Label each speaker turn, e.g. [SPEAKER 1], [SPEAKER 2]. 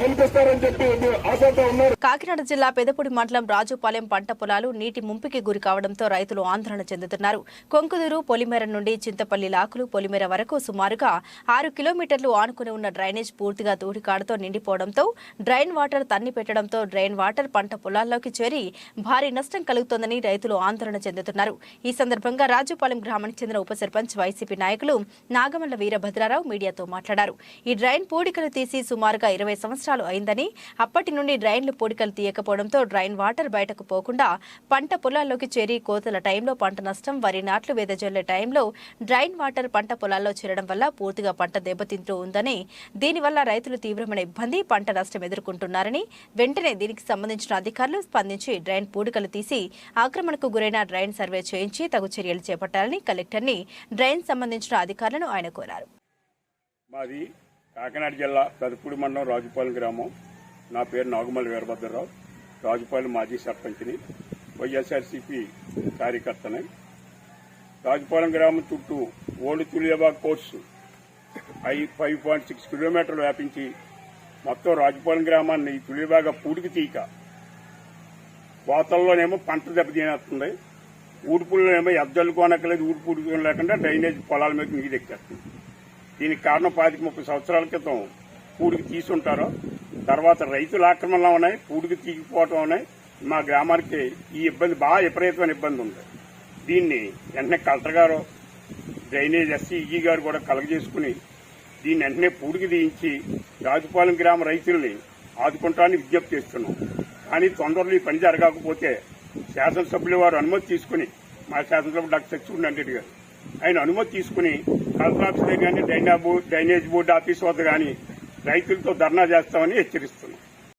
[SPEAKER 1] కల్పిస్తారని చెప్పి ఆశతో ఉన్నారు.
[SPEAKER 2] కాకినాడ జిల్లా పెదపూడి మండలం రాజుపాలెం పంట పొలాలు నీటి ముంపుకి గురి కావడంతో రైతులు ఆందోళన చెందుతున్నారు. కొంకుదూరు పొలిమేర నుండి చింతపల్లి లాకులు పొలిమేర వరకు సుమారుగా ఆరు కిలోమీటర్లు ఆనుకుని ఉన్న డ్రైనేజ్ పూర్తిగా తూడికాడతో నిండిపోవడంతో డ్రైన్ వాటర్ తన్ని పెట్టడంతో డ్రైన్ వాటర్ పంట పొలాల్లోకి చేరి భారీ నష్టం కలుగుతోందని రైతులు ఆందోళన చెందుతున్నారు. ఈ సందర్భంగా రాజుపాలెం గ్రామానికి చెందిన ఉప సర్పంచ్ వైసీపీ నాయకులు నాగమల్ల వీరభద్రారావు మీడియాతో మాట్లాడారు. ఈ డ్రైన్ పూడికలు తీసి సుమారుగా ఇరవై సంవత్సరాలు అయిందని అప్పటి నుండి డ్రైన్లు పూడికలు తీయకపోవడంతో డ్రైన్ వాటర్ బయటకు పోకుండా పంట పొలాల్లోకి చేరి కోతల టైంలో పంట నష్టం వరి నాట్లు వెదజల్లే టైంలో డ్రైన్ వాటర్ పంట పొలాల్లో చేరడం వల్ల పూర్తిగా పంట దెబ్బతింటూ ఉందని దీనివల్ల రైతులు తీవ్రమైన ఇబ్బంది పంట నష్టం ఎదుర్కొంటున్నారని వెంటనే దీనికి సంబంధించిన అధికారులు స్పందించి డ్రైన్ పూడికలు తీసి ఆక్రమణకు గురైన డ్రైన్ సర్వే చేయించి తగు చర్యలు చేపట్టాలని కలెక్టర్ని డ్రైన్ సంబంధించిన అధికారులను ఆయన కోరారు.
[SPEAKER 3] మాది కాకినాడ జిల్లా పెదపూడి మండలం రాజుపాలెం గ్రామం. నా పేరు నాగుమల్లి వీరభద్రరావు. రాజుపాలెం మాజీ సర్పంచ్ని. వైఎస్ఆర్సీపీ కార్యకర్తని. రాజుపాలెం గ్రామం చుట్టూ ఓల్డ్ తులియాబాగ్ కోర్సు ఐ ఫైవ్ పాయింట్ సిక్స్ కిలోమీటర్లు వ్యాపించి మొత్తం రాజుపాలెం గ్రామాన్ని తులియాబాగా పూడికి తీక. కోతల్లోనేమో పంట దెబ్బతినేస్తుంది. ఊడిపుల్లోనేమో ఎద్దలు కొనక్కలేదు ఊడుపు లేకుండా డ్రైనేజ్ పొలాల మీద నీరు ఎక్కేస్తుంది. దీనికి కారణం పాతిక ముప్పై సంవత్సరాల క్రితం పూడికి తీసుంటారు తర్వాత రైతుల ఆక్రమణలో ఉన్నాయి పూడికి తీగిపోవటం ఉన్నాయి. మా గ్రామానికి ఈ ఇబ్బంది బాగా విపరీతమైన ఇబ్బంది ఉంది. దీన్ని వెంటనే కలెక్టర్ గారు డ్రైనేజ్ ఎస్సీఈ గారు కూడా కలగజేసుకుని దీన్ని వెంటనే పూడికి తీయించి రాజుపాలెం గ్రామ రైతుల్ని ఆదుకుంటానని విజ్ఞప్తి చేస్తున్నాం. కానీ తొందరలో ఈ పని జరగకపోతే శాసనసభ్యుల వారు అనుమతి తీసుకుని మా శాసనసభ డాక్టర్ సచ్చిపూడి రెడ్డి గారు ఆయన అనుమతి తీసుకుని కలెక్టర్ ఆఫీస్ దగ్గర కానీ డైనా బోర్డు డ్రైనేజ్ బోర్డు ఆఫీస్ వద్ద కానీ రైతులతో ధర్నా చేస్తామని హెచ్చరిస్తున్నాం.